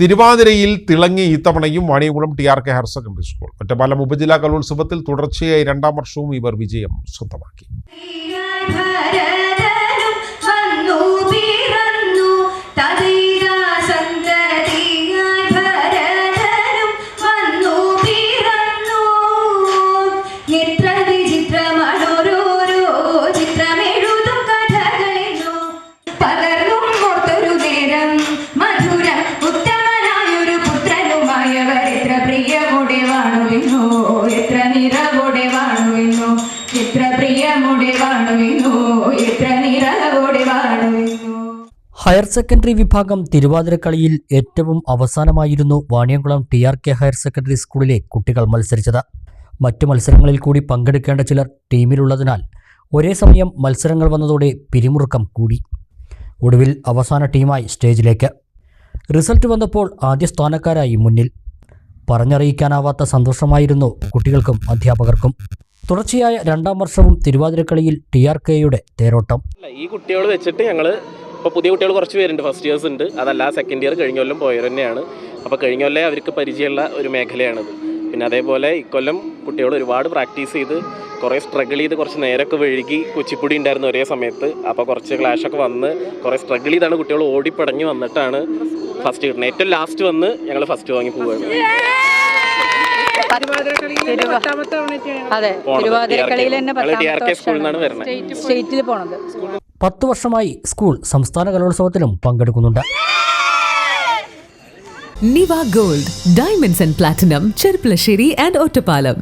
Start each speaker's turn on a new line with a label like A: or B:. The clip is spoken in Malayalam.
A: തിരുവാതിരയിൽ തിളങ്ങി ഇത്തവണയും Vaniyakulam T R K higher secondary school. Ottapalam ഉപജില്ലാ കലോത്സവത്തിൽ തുടർച്ചയായി രണ്ടാം വർഷവും ഇവർ വിജയം സ്വന്തമാക്കി.
B: ഹയർ സെക്കൻഡറി വിഭാഗം തിരുവാതിരക്കളിയിൽ ഏറ്റവും അവസാനമായിരുന്നു Vaniyamkulam T R K higher secondary സ്കൂളിലെ കുട്ടികൾ മത്സരിച്ചത്. മറ്റു മത്സരങ്ങളിൽ കൂടി പങ്കെടുക്കേണ്ട ചിലർ ടീമിലുള്ളതിനാൽ ഒരേ സമയം മത്സരങ്ങൾ വന്നതോടെ പിരിമുറുക്കം കൂടി. ഒടുവിൽ അവസാന ടീമായി സ്റ്റേജിലേക്ക്. റിസൾട്ട് വന്നപ്പോൾ ആദ്യ സ്ഥാനക്കാരായി മുന്നിൽ. പറഞ്ഞറിയിക്കാനാവാത്ത സന്തോഷമായിരുന്നു കുട്ടികൾക്കും അധ്യാപകർക്കും. തുടർച്ചയായ രണ്ടാം വർഷവും തിരുവാതിരക്കളിയിൽ ടി ആർ കെയുടെ തേരോട്ടം.
C: അല്ല ഈ കുട്ടികൾ വെച്ചിട്ട് ഞങ്ങൾ ഇപ്പോൾ പുതിയ കുട്ടികൾ കുറച്ച് പേരുണ്ട് ഫസ്റ്റ് ഇയേഴ്സ് ഉണ്ട്. അതല്ല സെക്കൻഡ് ഇയർ കഴിഞ്ഞ കൊല്ലം പോയവർ തന്നെയാണ് അപ്പോൾ കഴിഞ്ഞ കൊല്ലം അവർക്ക് പരിചയമുള്ള ഒരു മേഖലയാണിത്. പിന്നെ അതേപോലെ ഇക്കൊല്ലം കുട്ടികൾ ഒരുപാട് പ്രാക്ടീസ് ചെയ്ത് കുറേ സ്ട്രഗിൾ ചെയ്ത് കുറച്ച് നേരമൊക്കെ വഴുകി കുച്ചിപ്പുടി ഉണ്ടായിരുന്നു ഒരേ സമയത്ത്. അപ്പോൾ കുറച്ച് ക്ലാഷൊക്കെ വന്ന് കുറേ സ്ട്രഗിൾ ചെയ്താണ് കുട്ടികൾ ഓടിപ്പടഞ്ഞ് വന്നിട്ടാണ് ഫസ്റ്റ് കിട്ടുന്നത് ഏറ്റവും ലാസ്റ്റ് വന്ന് ഞങ്ങൾ ഫസ്റ്റ് വാങ്ങി പോവുകയാണ്
D: അതെ. തിരുവാതിരക്കളിയിൽ തന്നെ സ്റ്റേറ്റിൽ പോണത്.
B: പത്തു വർഷമായി സ്കൂൾ സംസ്ഥാന കലോത്സവത്തിലും പങ്കെടുക്കുന്നുണ്ട്.
E: Niva gold diamonds and platinum Cherpulassery and Ottapalam